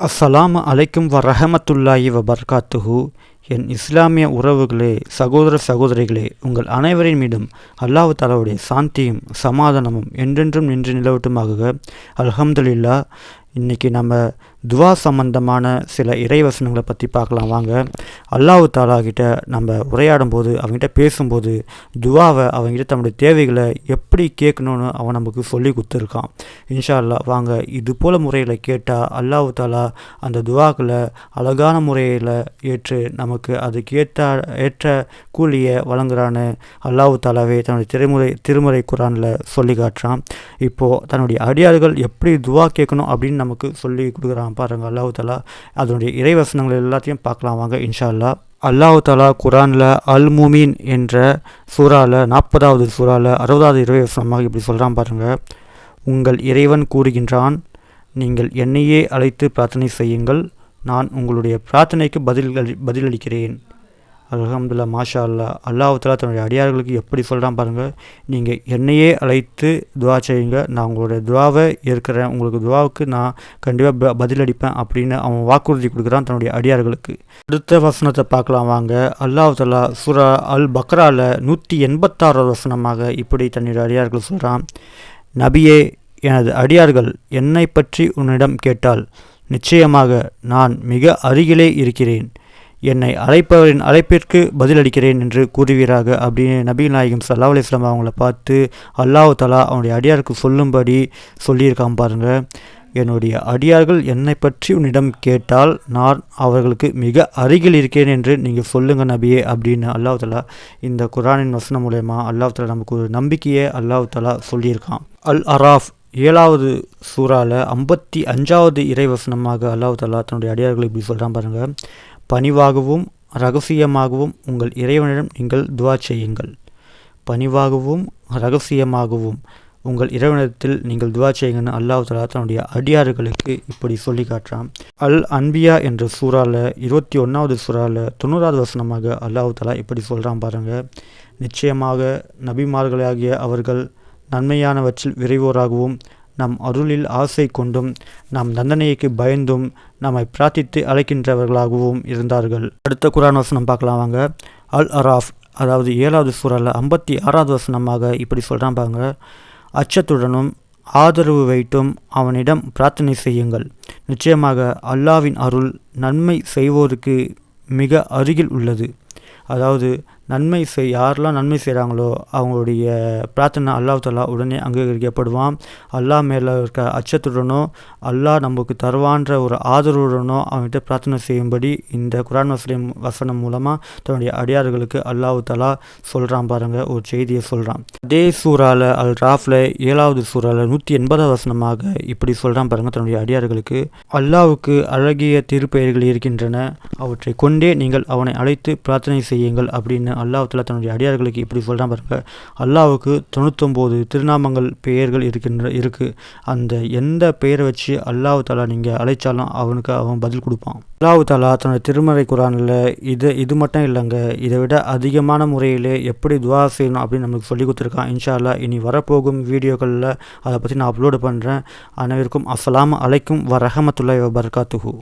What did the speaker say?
அஸ்ஸலாமு அலைக்கும் வரஹமத்துல்லாஹி வபர்காத்துஹு. என் இஸ்லாமிய உறவுகளே சகோதர சகோதரிகளே உங்கள் அனைவரின் மீதும் அல்லாஹ் தாலாவுடைய சாந்தியும் சமாதானமும் என்றென்றும் நின்று நிலவட்டுமாக அல்ஹம்துலில்லா இன்றைக்கி நம்ம துவா சம்பந்தமான சில இறைவசனங்களை பற்றி பார்க்கலாம். வாங்க. அல்லாஹு தாலா கிட்ட நம்ம உரையாடும் போது அவங்ககிட்ட பேசும்போது துவாவை அவங்ககிட்ட தன்னுடைய தேவைகளை எப்படி கேட்கணும்னு அவன் நமக்கு சொல்லி கொடுத்துருக்கான். இன்ஷா அல்லாஹ் வாங்க. இது போல் முறையில் கேட்டால் அல்லாஹு தாலா அந்த துவாக்களை அழகான முறையில் ஏற்று நமக்கு அதுக்கேற்ற ஏற்ற கூலியை வழங்குறான்னு அல்லாஹு தாலாவே தன்னுடைய திருமுறை திருமுறை குரானில் சொல்லி காட்டுறான். இப்போது தன்னுடைய அடியார்கள் எப்படி துவா கேட்கணும் அப்படின்னு நமக்கு சொல்லி கொடுக்குறான் பாருங்கள் அல்லாஹு தாலா அதனுடைய இறைவசனங்கள் எல்லாத்தையும் பார்க்கலாம் வாங்க இன்ஷா அல்லாஹ் அல்லாஹு தாலா குரானில் அல் முமீன் என்ற சூறாவில் நாற்பதாவது சூறாவில் அறுபதாவது இறைவசனமாக இப்படி சொல்கிறான் பாருங்கள் உங்கள் இறைவன் கூறுகின்றான் நீங்கள் என்னையே அழைத்து பிரார்த்தனை செய்யுங்கள். நான் உங்களுடைய பிரார்த்தனைக்கு பதில் பதிலளிக்கிறேன். அல்ஹம்துல்லா மாஷா அல்லா அல்லாஹாலா தன்னுடைய அடியார்களுக்கு எப்படி சொல்கிறான் பாருங்கள் நீங்கள் என்னையே அழைத்து துவா செய்யுங்க நான் உங்களுடைய துவாவை ஏற்கிறேன் உங்களுக்கு துவாவுக்கு நான் கண்டிப்பாக ப பதிலளிப்பேன் அப்படின்னு அவன் வாக்குறுதி கொடுக்குறான் தன்னுடைய அடியார்களுக்கு. அடுத்த வசனத்தை பார்க்கலாம் வாங்க. அல்லாஹாலா சுரா அல் பக்ராவில் நூற்றி எண்பத்தாறாவது வசனமாக இப்படி தன்னுடைய அடியார்கள் சொல்கிறான் நபியே எனது அடியார்கள் என்னை பற்றி உன்னிடம் கேட்டால் நிச்சயமாக நான் மிக அருகிலே இருக்கிறேன். என்னை அழைப்பவரின் அழைப்பிற்கு பதிலளிக்கிறேன் என்று கூறுவீராக. அப்படின்னு நபிகள் நாயகம் சல்லா அலிஸ்லாம் அவங்கள பார்த்து அல்லாஹு தலா அவனுடைய அடியாருக்கு சொல்லும்படி சொல்லியிருக்கான் பாருங்கள் என்னுடைய அடியார்கள் என்னை பற்றி உன்னிடம் கேட்டால் நான் அவர்களுக்கு மிக அருகில் இருக்கேன் என்று நீங்கள் சொல்லுங்கள் நபியே அப்படின்னு அல்லாஹ் தலா இந்த குரானின் வசனம் மூலயமா அல்லாஹ் தலா நமக்கு ஒரு நம்பிக்கையை அல்லாஹ் தலா சொல்லியிருக்கான். அல் அராஃப் ஏழாவது சூறாவில் ஐம்பத்தி அஞ்சாவது இறைவசனமாக அல்லாஹ் தல்லா தன்னுடைய அடியார்களை இப்படி சொல்கிறான் பாருங்கள் பணிவாகவும் ரகசியமாகவும் உங்கள் இறைவனிடம் நீங்கள் துவா செய்யுங்கள். பணிவாகவும் ரகசியமாகவும் உங்கள் இறைவனிடத்தில் நீங்கள் துவா செய்யுங்கன்னு அல்லாஹ் தலா தன்னுடைய அடியார்களுக்கு இப்படி சொல்லி காட்டுறான். அல் அன்பியா என்ற சூறாவில் இருபத்தி ஒன்றாவது சூறாவில் தொண்ணூறாவது வசனமாக அல்லாஹ் தலா இப்படி சொல்கிறான் பாருங்கள் நிச்சயமாக நபிமார்களாகிய அவர்கள் நன்மையானவற்றில் விரைவோராகவும். நம் அருளில் ஆசை கொண்டும் நம் தண்டனைக்கு பயந்தும் நம்மை பிரார்த்தித்து அழைக்கின்றவர்களாகவும் இருந்தார்கள். அடுத்த குரான் வசனம் பார்க்கலாம் வாங்க. அல் அராஃப் அதாவது ஏழாவது சூறாவில் ஐம்பத்தி ஆறாவது வசனமாக இப்படி சொல்கிறான் பாருங்க. அச்சத்துடனும் ஆதரவு வைத்தும் அவனிடம் பிரார்த்தனை செய்யுங்கள். நிச்சயமாக அல்லாவின் அருள் நன்மை செய்வோருக்கு மிக அருகில் உள்ளது. அதாவது நன்மை செய் யாரெல்லாம் நன்மை செய்கிறாங்களோ அவங்களுடைய பிரார்த்தனை அல்லாஹ் தலா உடனே அங்கீகரிக்கப்படுவான் அல்லாஹ் மேலே இருக்க அச்சத்துடனோ அல்லாஹ் நமக்கு தருவான்ற ஒரு ஆதரவுடனோ அவன்கிட்ட பிரார்த்தனை செய்யும்படி இந்த குரான் வசனம் வசனம் மூலமாக தன்னுடைய அடியார்களுக்கு அல்லாஹ் தலா சொல்கிறான் பாருங்கள் ஒரு செய்தியை சொல்கிறான் அதே சூறாவில் அல் ராஃபில் ஏழாவது சூறாவில் நூற்றி எண்பதாவது வசனமாக இப்படி சொல்கிறான் பாருங்கள் தன்னுடைய அடியார்களுக்கு. அல்லாவுக்கு அழகிய திருப்பெயர்கள் இருக்கின்றன அவற்றை கொண்டே நீங்கள் அவனை அழைத்து பிரார்த்தனை செய்யுங்கள் அப்படின்னு அல்லாஹத்தில் தன்னுடைய அடியார்களுக்கு இப்படி சொல்கிறான் பாருங்க. அல்லாவுக்கு தொண்ணூத்தொம்போது திருநாமங்கள் பெயர்கள் இருக்கின்ற இருக்குது அந்த எந்த பெயரை வச்சு அல்லாஹ் தலா நீங்கள் அழைச்சாலும் அவனுக்கு அவன் பதில் கொடுப்பான். அல்லாஹ் தலா தன்னுடைய திருமறை குரானில் இது இது மட்டும் இல்லைங்க. இதை விட அதிகமான முறையில் எப்படி துவா செய்யணும் அப்படின்னு நமக்கு சொல்லி கொடுத்துருக்கான். இன்ஷால்லா இனி வரப்போகும் வீடியோக்களில் அதை பற்றி நான் அப்லோடு பண்ணுறேன் அனைவருக்கும் அஸ்லாம் அலைக்கும் வரஹமத்துல்லாய் வபர்காத்துஹூ.